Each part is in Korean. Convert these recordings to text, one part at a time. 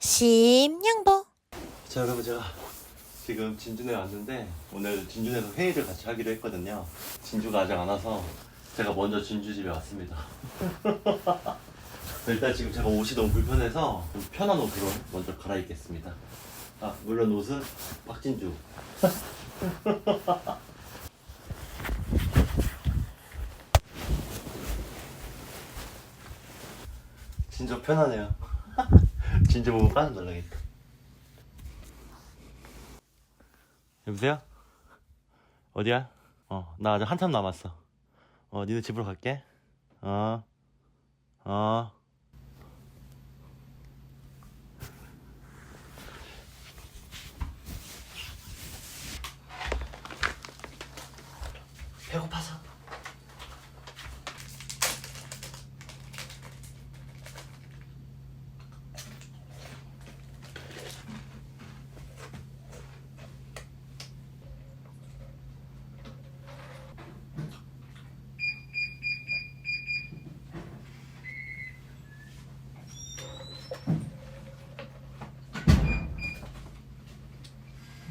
심양보. 자 여러분 제가 지금 진준에 왔는데 오늘 진준에서 회의를 같이 하기로 했거든요. 진주가 아직 안 와서 제가 먼저 진주 집에 왔습니다. 일단 지금 제가 옷이 너무 불편해서 좀 편한 옷으로 먼저 갈아입겠습니다. 아 물론 옷은 박진주. 진짜 편하네요 진주 보면 깜짝 놀라겠다 여보세요? 어디야? 어, 나 아직 한참 남았어. 어, 니네 집으로 갈게. 어, 어.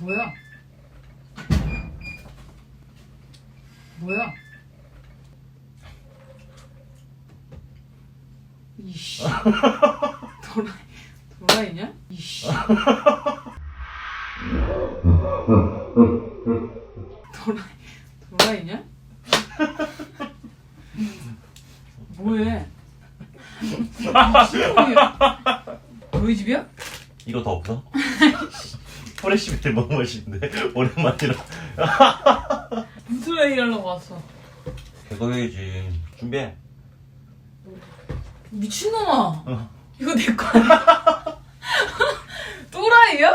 뭐야? 뭐야? 이씨. 도라, 도라이냐? 이씨. 도라, 도라이냐? 뭐해? 너희 집이야? 이거 더 없어? 프레시베리 너무 맛있는데 오랜만이라. 무슨 회의 하려고 왔어? 그거 해야지. 준비해. 미친놈아! 어. 이거 내 거 아니야? 또라이야?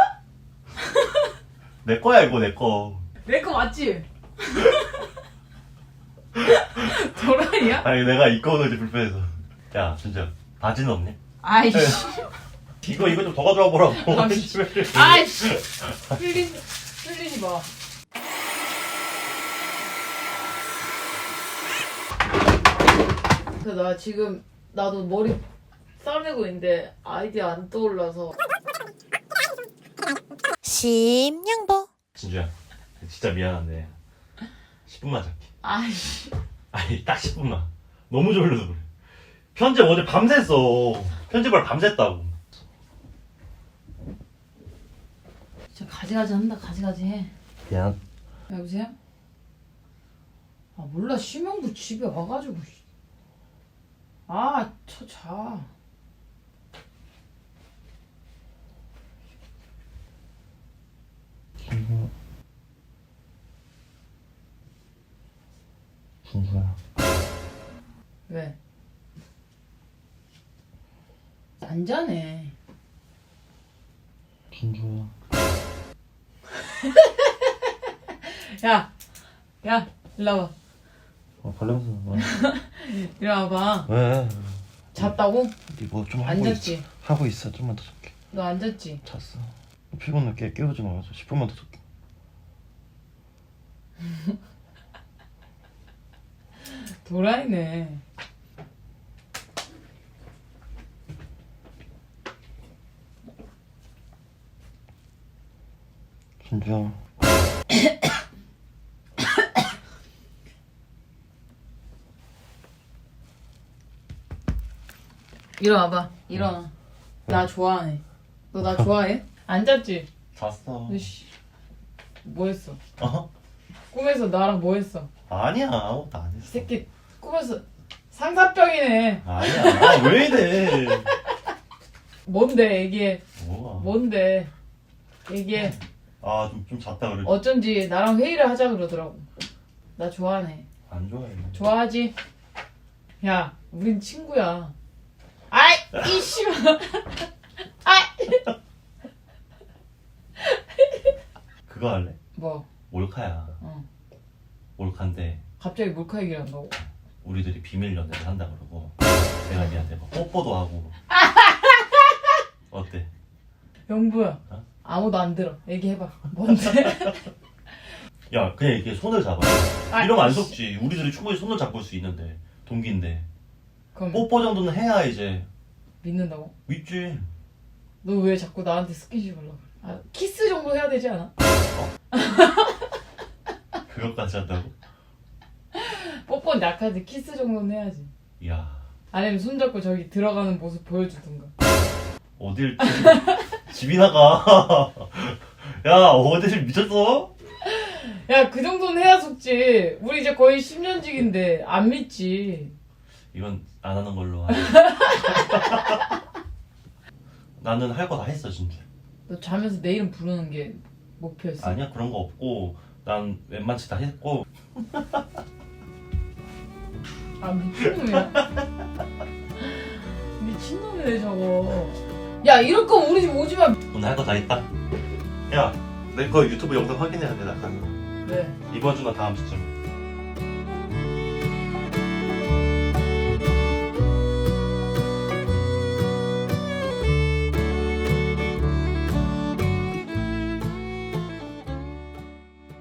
내 거야 이거 내 거. 내 거 맞지? 도라이야? 아니 내가 입고 오는 게 불편해서. 야 진짜 바지는 없니? 아이씨. 이거 이거 좀 더 가져와 보라고. 아, 씨. 아이씨. 흘리, 흘리지 마. 그나 지금, 나도 머리 싸매고 있는데 아이디어 안 떠올라서. 심양보 진주야 진짜 미안한데 10분만 잘게. 아이씨. 아니 딱 10분만. 너무 졸려서 그래. 편집 어제 밤샜어. 편집을 밤샜다고. 진짜 가지가지 한다, 가지가지 해. 미안. 여보세요? 아 몰라 심영부 집에 와가지고 씨. 아, 저 자. 준주야. 왜? 안 자네. 준주야. 야, 야, 일로 와봐. 어, 발냄새 나. 이리 와봐. 왜? 잤다고? 이뭐좀 안 하고 잤지? 있어. 하고 있어. 좀만 더 잘게. 너안 잤지? 잤어. 피곤해 깨 깨우지 말아서 10분만 더 잘게. 도라이네. 준주야. 일어나봐. 일어나. 나 좋아하네. 너 나 좋아해? 안 잤지? 잤어. 으씨. 뭐 했어? 어? 꿈에서 나랑 뭐 했어? 아니야 아무것도 안 이 했어. 새끼 꿈에서 상사병이네. 아니야. 아, 왜 이래? 뭔데 얘기해. 뭐야? 뭔데 얘기해. 아 좀 좀 잤다 그래. 어쩐지 나랑 회의를 하자 그러더라고. 나 좋아하네. 안 좋아해. 좋아하지? 야, 우린 친구야. 아이, 이씨발. 아이. 그거 할래? 뭐, 몰카야. 어. 몰카인데 갑자기 몰카 얘기를 한다고? 우리들이 비밀 연애를 한다 그러고 내가 니한테 막 뽀뽀도 하고. 어때? 영부야. 어? 아무도 안 들어. 얘기해봐. 뭔데? 야 그냥 이렇게 손을 잡아. 아, 이러면 안 이씨. 속지. 우리들이 충분히 손을 잡을 수 있는데 동기인데 그럼 뽀뽀 정도는 해야 이제 믿는다고? 믿지. 너 왜 자꾸 나한테 스킨십 하려고 그래? 아, 키스 정도 해야 되지 않아? 그것까지 한다고? 뽀뽀는 약하지 키스 정도는 해야지 이야 아니면 손잡고 저기 들어가는 모습 보여주든가 어딜 집이 나 가. 야 어딜 미쳤어? 야 그 정도는 해야 속지 우리 이제 거의 10년 직인데 안 믿지 이건 안 하는 걸로 하자. 나는 할 거 다 했어 진짜. 너 자면서 내 이름 부르는 게 목표였어 아니야 그런 거 없고 난 웬만치 다 했고 아 미친놈이야 미친놈이네 저거 야 이럴 거면 우리 집 오지 마 오늘 할 거 다 했다. 야 내 거 유튜브 영상 확인해야 돼 나 가면 왜? 이번 주나 다음 주쯤.